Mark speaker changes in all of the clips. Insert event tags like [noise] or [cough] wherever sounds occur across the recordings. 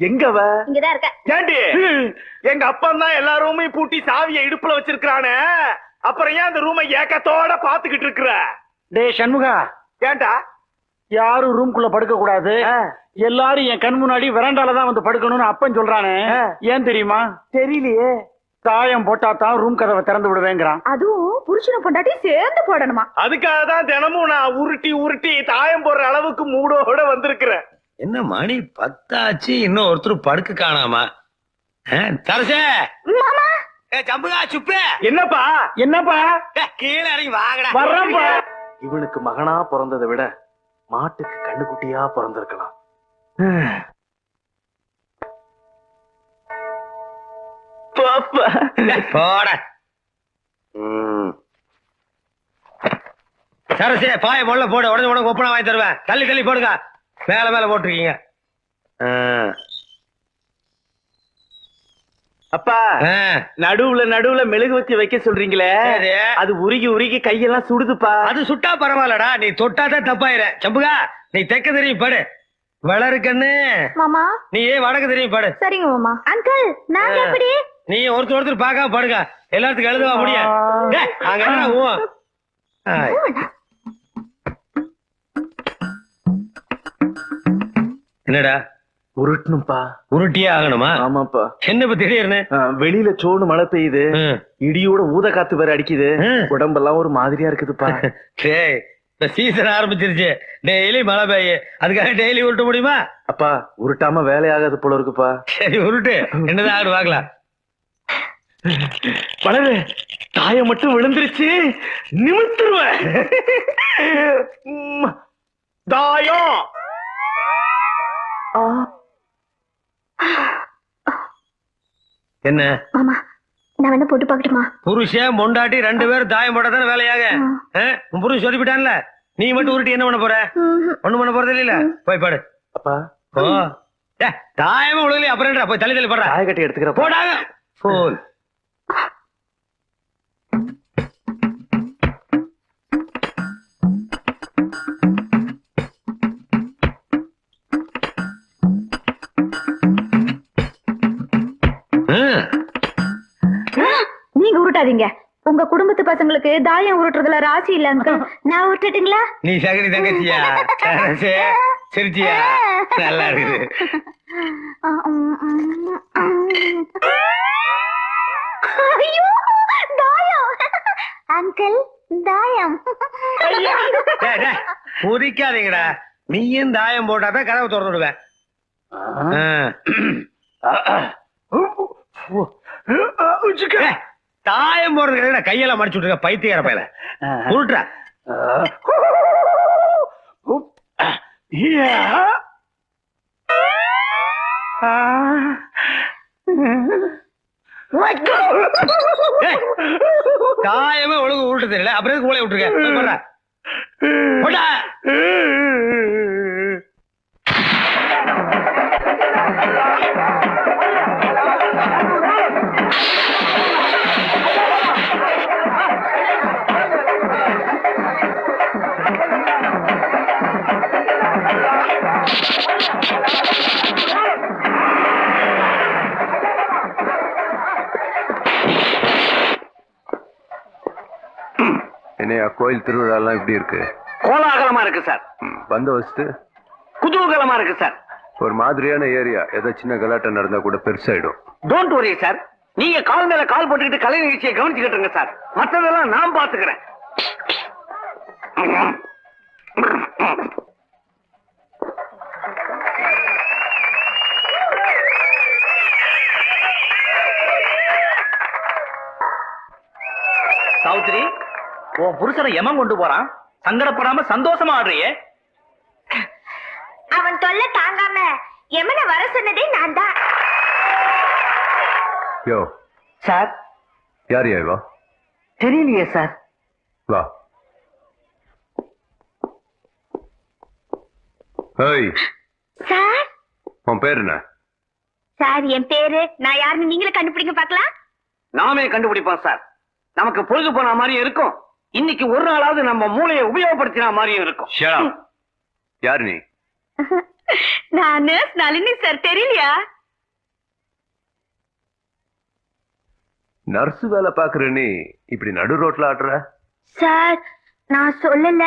Speaker 1: எங்கவ?
Speaker 2: இங்கதான் இருக்க
Speaker 1: ஏண்டி? எங்க அப்பா தான் எல்லா ரூமையும் பூட்டி சாவியை இடுப்புல வச்சிருக்கானே அப்புறம் ஏன் அந்த ரூமை ஏக்கத்தோட பாத்துக்கிட்டு இருக்கிற?
Speaker 3: டேய் சண்முகா.
Speaker 1: ஏன்டா
Speaker 3: யாரும் ரூம்குள்ள படுக்க கூடாது. எல்லாரும் என் கண் முன்னாடி வெராண்டால தான் வந்து படுக்கணும்னு அப்பன் சொல்றானே. ஏன் தெரியுமா?
Speaker 1: தெரியலையே.
Speaker 3: தாயம் போட்டா தான் ரூம் கதவை திறந்து விடுவேங்கிறான்.
Speaker 2: அதுவும் புருஷனை பொண்டாட்டி சேர்ந்து போடணுமா?
Speaker 1: அதுக்காக தான் தினமும் நான் உருட்டி உருட்டி தாயம் போடுற அளவுக்கு மூடோட வந்திருக்கிறேன்.
Speaker 4: என்ன மணி? பத்தாச்சு. இன்னும் ஒருத்தர் படுக்க காணாமா. தரசே.
Speaker 2: மாமா?
Speaker 4: ஏ ஜம்புகா சுப்பு.
Speaker 1: என்னப்பா?
Speaker 3: என்னப்பா?
Speaker 4: ஏ, கீழே இறங்கி வாங்கடா.
Speaker 3: வர்றேன்ப்பா
Speaker 1: இவனுக்கு மகனா பிறந்ததை விட மாட்டுக்கு கண்ணுக்குட்டியா பிறந்திருக்கலாம். பாப்பா.
Speaker 4: போட. சரசே பாய முள்ள போடு. உடனே உனக்கு ஒப்பனை வாங்கி தருவேன். தள்ளி தள்ளி போடுங்க. மேல மேல போட்டிருக்கீங்க.
Speaker 1: அப்பா. நடுவுல நடுவுல மெழுகு வச்சு வைக்க சொல்றீங்களே. அது உருகி உருகி கையெல்லாம் சுடுதுப்பா.
Speaker 4: அது சுட்டா பரவாயில்லடா. நீ தொட்டா தான் தப்பாயிர. சம்புகா நீ தெக்க தெரியும் படு. வளரு கண்ணு.
Speaker 2: மாமா.
Speaker 4: நீ ஏன் வடக்கு தெரியும் படு.
Speaker 2: சரிங்க மாமா. அங்கிள் நாங்க
Speaker 4: ஆ.
Speaker 2: எப்படி
Speaker 4: நீ ஒருத்தர் ஒருத்தர் பார்க்காம படுங்க. எல்லாத்துக்கும் எழுதுவா முடியும் டேய், அங்க என்ன ஊ? என்னடா?
Speaker 1: உருட்டணும்ப்பா.
Speaker 4: உருட்டியே ஆகணுமா?
Speaker 1: ஆமாப்பா.
Speaker 4: என்ன இப்ப திடீர்னு?
Speaker 1: வெளியில சோடு மழை பெய்யுது. இடியோட ஊத காத்து வேற அடிக்குது. உடம்பெல்லாம் ஒரு மாதிரியா இருக்குதுப்பா. [laughs]
Speaker 4: டேய் இந்த சீசன் ஆரம்பிச்சிருச்சு. டெய்லி மழை பெய்ய. அதுக்காக டெய்லி உருட்ட முடியுமா?
Speaker 1: அப்பா உருட்டாம வேலையாகாது போல இருக்குப்பா.
Speaker 4: சரி உருட்டு. என்னதான் ஆடு பார்க்கலாம்.
Speaker 1: வளரு தாயம் மட்டும் விழுந்துருச்சு. நிமித்துருவேன் ம். தாயம்.
Speaker 4: என்ன?
Speaker 2: மாமா நான் வேணா போட்டு பாக்கட்டுமா
Speaker 4: புருஷன் பொண்டாட்டி ரெண்டு பேரும் தாயம் போட்டா தானே வேலையாக? உன் புருஷன் சொல்லிவிட்டான்ல? நீ மட்டும் உருட்டி என்ன பண்ண போற? ஒண்ணும் பண்ண போறது இல்ல போய் பாடு.
Speaker 1: அப்பா.
Speaker 4: ஓ தாயமா உழுகலையே அப்புறம்? போய் தள்ளி தள்ளி போடுறா?
Speaker 1: தாய கட்டி எடுத்துக்கிற
Speaker 4: போடாங்க போல்
Speaker 2: உருட்டாதீங்க உங்க குடும்பத்து பசங்களுக்கு தாயம் உருட்டுறதுல ராசி இல்ல அங்கிள் நான் உருட்டுட்டுங்களா?
Speaker 4: நீ சகடி தங்கச்சியா? சரி, சிரிச்சியா? நல்லா இருக்குது.
Speaker 2: ஐயோ தாயம். அங்கிள் தாயம்.
Speaker 4: டேய், டேய், குதிக்காதீங்கடா. நீயும் தாயம் போட்டாதான் கதவை திறந்து விடுவேன் ஆ. தாயம் போடுறது கிடையாது கையெல்லாம் மடிச்சு விட்டுருக்க பைத்தியக்கார பையல. உருட்டுறா தாயமே ஒழுங்கு உருட்டு தெரியல. அப்புறம் மூளையை விட்டுருக்க?
Speaker 5: என்னையா கோயில் திருவிழாலாம் எப்படி இருக்கு?
Speaker 3: கோலாகலமா இருக்கு சார்.
Speaker 5: ம், பந்தோபஸ்து
Speaker 3: குதூகலமா இருக்கு சார்.
Speaker 5: ஒரு மாதிரியான ஏரியா ஏதோ சின்ன கலாட்டம் நடந்தா கூட பெருசாயிடும்.
Speaker 3: Don't worry sir. நீங்க கால் மேல கால் போட்டுக்கிட்டு கலை நிகழ்ச்சியை கவனிச்சுக்கிட்டு இருங்க சார். மத்ததெல்லாம் நான் பாத்துக்கிறேன் உன் புருஷனை எமன் கொண்டு போறான். சங்கடப்படாம சந்தோஷமா ஆடுறியே.
Speaker 2: அவன் தொல்லை தாங்காம எமன வர சொன்னதே நான் தான்.
Speaker 5: யோ.
Speaker 3: சார்.
Speaker 5: யார் யா இவா?
Speaker 3: தெரியலையே சார்.
Speaker 5: வா. Hey
Speaker 2: sir?
Speaker 5: உன் பேர் என்ன?
Speaker 2: சார் என் பேரு. நான் யாருன்னு நீங்களே கண்டுபிடிங்க பார்க்கலாம்.
Speaker 3: நாமே கண்டுபிடிப்போம் சார். நமக்கு பொழுது போன மாதிரியும் இருக்கும். இன்னைக்கு ஒரு நாளாவது நம்ம மூளையை உபயோகப்படுத்தின மாதிரியும் இருக்கும்.
Speaker 5: யார் நீ? [laughs]
Speaker 2: நான் நளினி சார் தெரியலையா?
Speaker 5: நர்ஸ் வேலை பாக்குற நீ இப்படி நடு ரோட்ல ஆடுற?
Speaker 2: சார் நான் சொல்லல.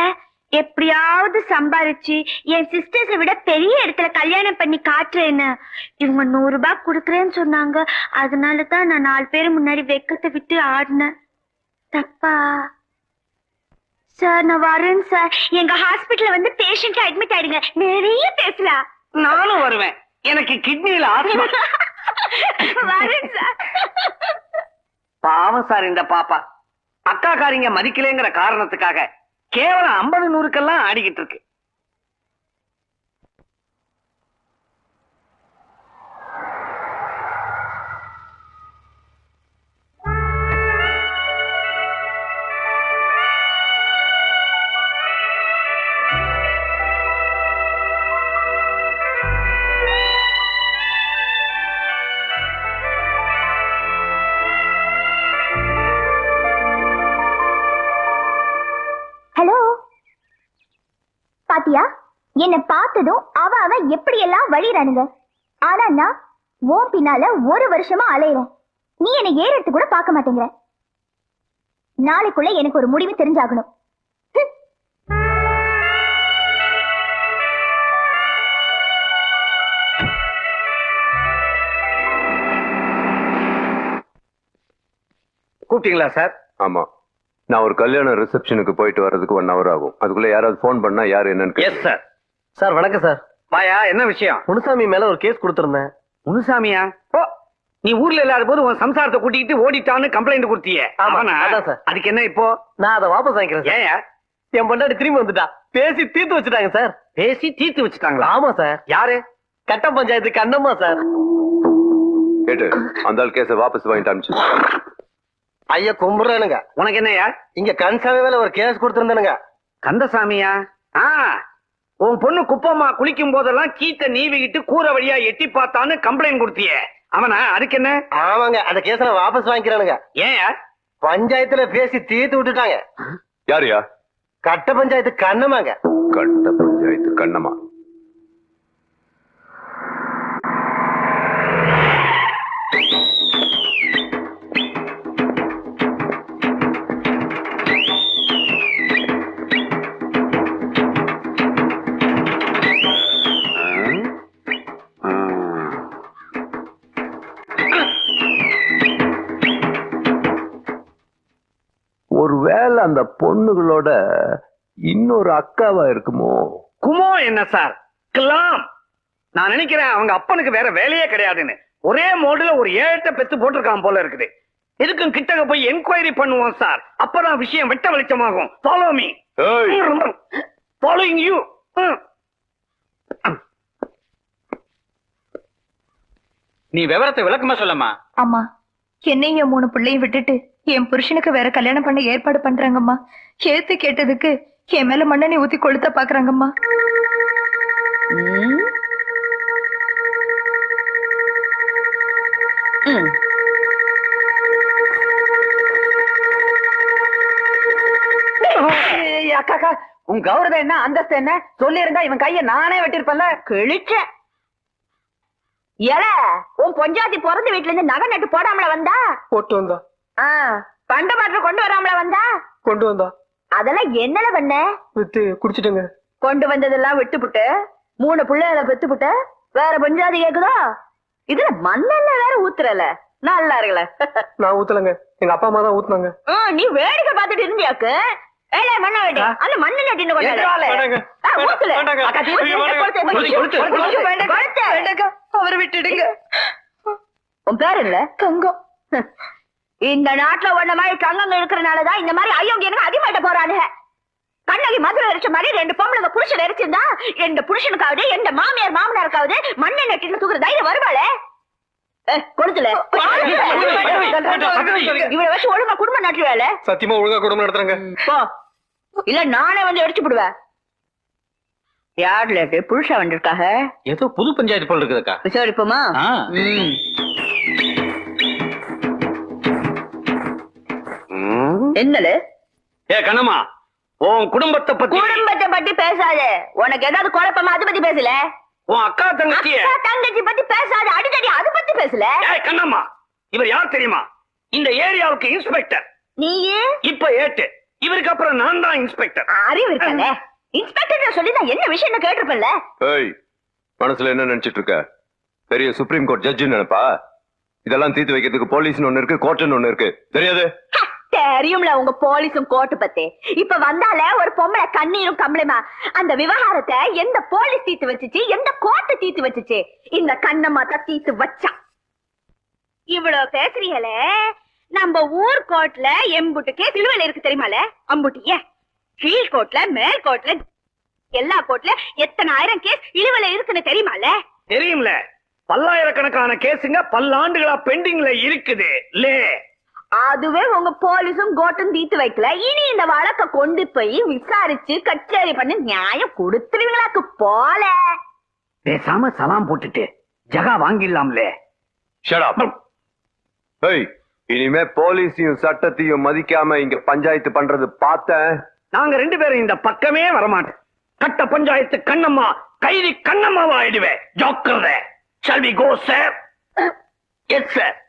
Speaker 2: எப்படியாவது சம்பாரிச்சு என் சிஸ்டர்ஸை விட பெரிய இடத்துல கல்யாணம் பண்ணி காட்டுறேன்னு. இவங்க நூறு ரூபாய் குடுக்கறேன்னு சொன்னாங்க. அதனால தான் நான் நாலு பேர் முன்னாடி வெக்கத்தை விட்டு ஆடினேன். தப்பா? சார் நான் வரேன் சார் எங்க ஹாஸ்பிட்டல்ல வந்து பேஷண்ட் அட்மிட் ஆயிடுங்க. நிறைய பேசலாம்.
Speaker 6: நானும் வருவேன். எனக்கு கிட்னில ஆத்மா [laughs]
Speaker 2: வரேன் சார்
Speaker 6: பாவம் சார் இந்த பாப்பா. அக்கா காரிங்க மதிக்கலைங்கிற காரணத்துக்காக கேவலம் ஐம்பது நூறுக்கெல்லாம் ஆடிக்கிட்டு இருக்கு.
Speaker 2: என்ன பார்த்ததும் அவ அவ எப்படி எல்லாம் வழிறானுங்க? ஆனா நான் உன் பின்னால ஒரு வருஷமா அலையிறேன். நீ என்னை ஏறெடுத்து கூட பார்க்க மாட்டேங்கிற. நாளைக்குள்ள எனக்கு ஒரு முடிவு தெரிஞ்சாகணும்.
Speaker 3: கூப்பிட்டீங்களா சார்?
Speaker 5: ஆமா. நான் ஒரு கல்யாண ரிசப்ஷனுக்கு போயிட்டு வர்றதுக்கு ஒன் ஹவர் ஆகும். அதுக்குள்ள யாராவது ஃபோன் பண்ணா யார் என்னன்னு
Speaker 3: எஸ் சார்
Speaker 6: சார் வணக்கம் சார்.
Speaker 3: வாயா என்ன விஷயம்?
Speaker 6: முனுசாமி மேல ஒரு கேஸ் கொடுத்திருந்தேன்.
Speaker 3: முனுசாமியா? ஓ நீ ஊர்ல இல்லாத போது உன் சம்சாரத்தை கூட்டிட்டு ஓடிட்டான்னு கம்ப்ளைண்ட் கொடுத்தியே.
Speaker 6: ஆமா, சார்.
Speaker 3: அதுக்கு என்ன இப்போ?
Speaker 6: நான் அதை வாபஸ் வாங்கிக்கிறேன் என் பொண்டாட்டி திரும்பி வந்துட்டா. பேசி தீர்த்து வச்சுட்டாங்க சார்.
Speaker 3: பேசி தீர்த்து வச்சுட்டாங்களா?
Speaker 6: ஆமா சார்.
Speaker 3: யாரு?
Speaker 6: கட்ட பஞ்சாயத்துக்கு அண்ணம்மா சார்.
Speaker 5: கேட்டு அந்த ஆள் கேஸை வாபஸ் வாங்கிட்டு அனுப்பிச்சு
Speaker 6: ஐயா கும்பிடுறானுங்க.
Speaker 3: உனக்கு என்னய்யா?
Speaker 6: இங்க கன்சாமி மேல ஒரு கேஸ் கொடுத்திருந்தானுங்க.
Speaker 3: கந்தசாமியா? ஆ உன் பொண்ணு குப்பம்மா குளிக்கும் போதெல்லாம் கீத்த நீவிக்கிட்டு கூரை வழியா எட்டி பார்த்தான்னு கம்ப்ளைண்ட் கொடுத்தியே. அவனா? அதுக்கு என்ன?
Speaker 6: ஆமாங்க அந்த கேஸ நான் வாபஸ் வாங்கிக்கிறானுங்க.
Speaker 3: ஏயா
Speaker 6: பஞ்சாயத்துல பேசி தீர்த்து விட்டுட்டாங்க.
Speaker 5: யாருயா
Speaker 6: கட்ட பஞ்சாயத்து கண்ணமாங்க
Speaker 5: கட்ட பஞ்சாயத்து கண்ணம்மா. அந்த பொண்ணுகளோட இன்னொரு அக்காவா இருக்குமோ?
Speaker 3: குமோ என்ன சார்? கிலாம்! நான் நினைக்கிறேன் அவங்க அப்பனுக்கு வேற வேலையே கிடையாதுன்னு. ஒரே மோடுல ஒரு ஏழத்தை பெத்து போட்டிருக்கான் போல இருக்குது. எதுக்கும் கிட்டக போய் என்கொயரி பண்ணுவோம் சார். அப்பதான் விஷயம் வெட்ட வெளிச்சமாகும். ஃபாலோ மீ ஃபாலோயிங் யூ நீ விவரத்தை விளக்கமா சொல்லமா
Speaker 7: அம்மா என்னையும் என் மூணு பிள்ளையும் விட்டுட்டு என் புருஷனுக்கு வேற கல்யாணம் பண்ண ஏற்பாடு பண்றாங்கம்மா. ஏத்து கேட்டதுக்கு என் மேல மண்ணெண்ணெய் ஊத்தி கொளுத்த பாக்குறாங்கம்மா.
Speaker 6: அக்கா அக்கா உன் கௌரவம் என்ன அந்தஸ்து என்ன? சொல்லி இருந்தா இவன் கைய நானே வெட்டிருப்பேன்ல
Speaker 2: கிழிச்ச. எல உன் பொஞ்சாதி பிறந்த வீட்டுல இருந்து நகை நட்டு போடாமல வந்தா?
Speaker 6: போட்டு வந்தா.
Speaker 2: பண்ட பாட்டில் கொண்டு வராமல வந்தா?
Speaker 6: கொண்டு வந்தா.
Speaker 2: அதெல்லாம் என்னல பண்ண?
Speaker 6: வித்து குடிச்சிட்டுங்க.
Speaker 2: கொண்டு வந்ததெல்லாம் விட்டுப்புட்டு மூணு பிள்ளைகளை பெத்துப்புட்டு வேற பஞ்சாதி கேக்குதோ? இதுல மண்ணெண்ணெய் வேற ஊத்துறல. நல்லா இருக்கல. [laughs]
Speaker 6: நான் ஊத்தலங்க. எங்க அப்பா அம்மா தான் ஊத்துனாங்க.
Speaker 2: நீ வேடிக்கை பார்த்துட்டு இருந்தியாக்கு? ஏலே மண்ண வேடி அந்த மண்ணு கொளுத்து.
Speaker 7: வேண்டாக்கா அவரை விட்டுடுங்க.
Speaker 2: உன் பேர் இல்ல
Speaker 7: தங்கம் [laughs]
Speaker 2: இந்த நாட்டுல உன்ன மாதிரி தங்கங்க இருக்கிறனாலதான் இந்த மாதிரி ஐயோங்கியனுங்க அதிகமாட்ட போறானுங்க. கண்ணகி மதுரை எரிச்ச மாதிரி ரெண்டு பொம்பளை புருஷன் எரிச்சிருந்தா ரெண்டு புருஷனுக்காவது எந்த மாமியார் மாமனாருக்காவது மண்ணை நட்டின்னு தூக்குற தைரியம் வருவாளே ஏ, கொளுத்துல. இவரை வச்சு ஒழுங்கா குடும்பம் நட்டுவேல
Speaker 6: சத்தியமா ஒழுங்கா குடும்பம் நடத்துறாங்க.
Speaker 2: இல்ல நானே வந்து அடிச்சு விடுவேன் யாருல இருக்கு? புருஷன் வந்திருக்காக?
Speaker 3: ஏதோ புது பஞ்சாயத்து போல் இருக்குதுக்கா.
Speaker 2: விசாரிப்போமா? என்னல
Speaker 3: ஏ கண்ணம்மா உன் குடும்பத்தை பத்தி
Speaker 2: குடும்பத்தை பத்தி பேசாத. உனக்கு ஏதாவது குழப்பமா? அதை பத்தி பேசல?
Speaker 3: உன் அக்கா தங்கச்சிய
Speaker 2: அக்கா தங்கச்சி பத்தி பேசாத. அடிக்கடி அது பத்தி பேசல?
Speaker 3: கண்ணம்மா இவர் யார் தெரியுமா? இந்த ஏரியாவுக்கு இன்ஸ்பெக்டர்.
Speaker 2: நீயே?
Speaker 3: இப்ப ஏட்டு. இவருக்கு அப்புறம் நான் தான் இன்ஸ்பெக்டர்.
Speaker 2: அறிவு இருக்காங்க இன்ஸ்பெக்டர் சொல்லி நான் என்ன விஷயம் கேட்டிருப்பேன்ல?
Speaker 5: ஏய் மனசுல என்ன நினைச்சிட்டு இருக்க? பெரிய சுப்ரீம் கோர்ட் ஜட்ஜி நினைப்பா? இதெல்லாம் தீர்த்து வைக்கிறதுக்கு போலீஸ்னு ஒண்ணு இருக்கு கோர்ட்டுன்னு ஒண்ணு இருக்கு. தெரியாது?
Speaker 2: தெரியும்ல உங்க போலீஸும் கோர்ட்டு பத்தி. இப்ப வந்தால ஒரு பொம்பளை கண்ணீரும் கம்பளுமா. அந்த விவகாரத்தை எந்த போலீஸ் தீத்து வச்சுச்சு எந்த கோர்ட்டு தீத்து வச்சுச்சு? இந்த கண்ணம்மா தான் தீத்து வச்சா. இவ்வளவு பேசுறீங்களே. நம்ம ஊர் கோர்ட்ல எம்புட்டுக்கே சிலுவையில இருக்கு தெரியுமால? அம்புட்டிய. கீழ் கோர்ட்ல மேல் கோர்ட்ல எல்லா கோர்ட்ல எத்தனை ஆயிரம் கேஸ் இழுவல இருக்குன்னு தெரியுமால?
Speaker 3: தெரியும்ல. பல்லாயிரக்கணக்கான கேஸுங்க பல்லாண்டுகளா பெண்டிங்ல இருக்குது. லே.
Speaker 2: அதுவே உங்க போலீஸும் கோட்டும் தீர்த்து வைக்கல. இனி இந்த வழக்க கொண்டு போய் விசாரிச்சு கச்சேரி பண்ணி நியாயம் கொடுத்துருவீங்களாக்கு போல.
Speaker 3: பேசாம சலாம் போட்டுட்டு ஜகா வாங்கிடலாம்லே.
Speaker 5: ஷட் அப் ஏய் இனிமே போலீஸையும் சட்டத்தையும் மதிக்காம இங்க பஞ்சாயத்து பண்றது பார்த்தேன்.
Speaker 3: நாங்க ரெண்டு பேரும் இந்த பக்கமே வரமாட்டோம். கட்ட பஞ்சாயத்து கண்ணம்மா கைதி கண்ணம்மாவா ஆயிடுவேன் ஜாக்கிரதை shall we go sir yes sir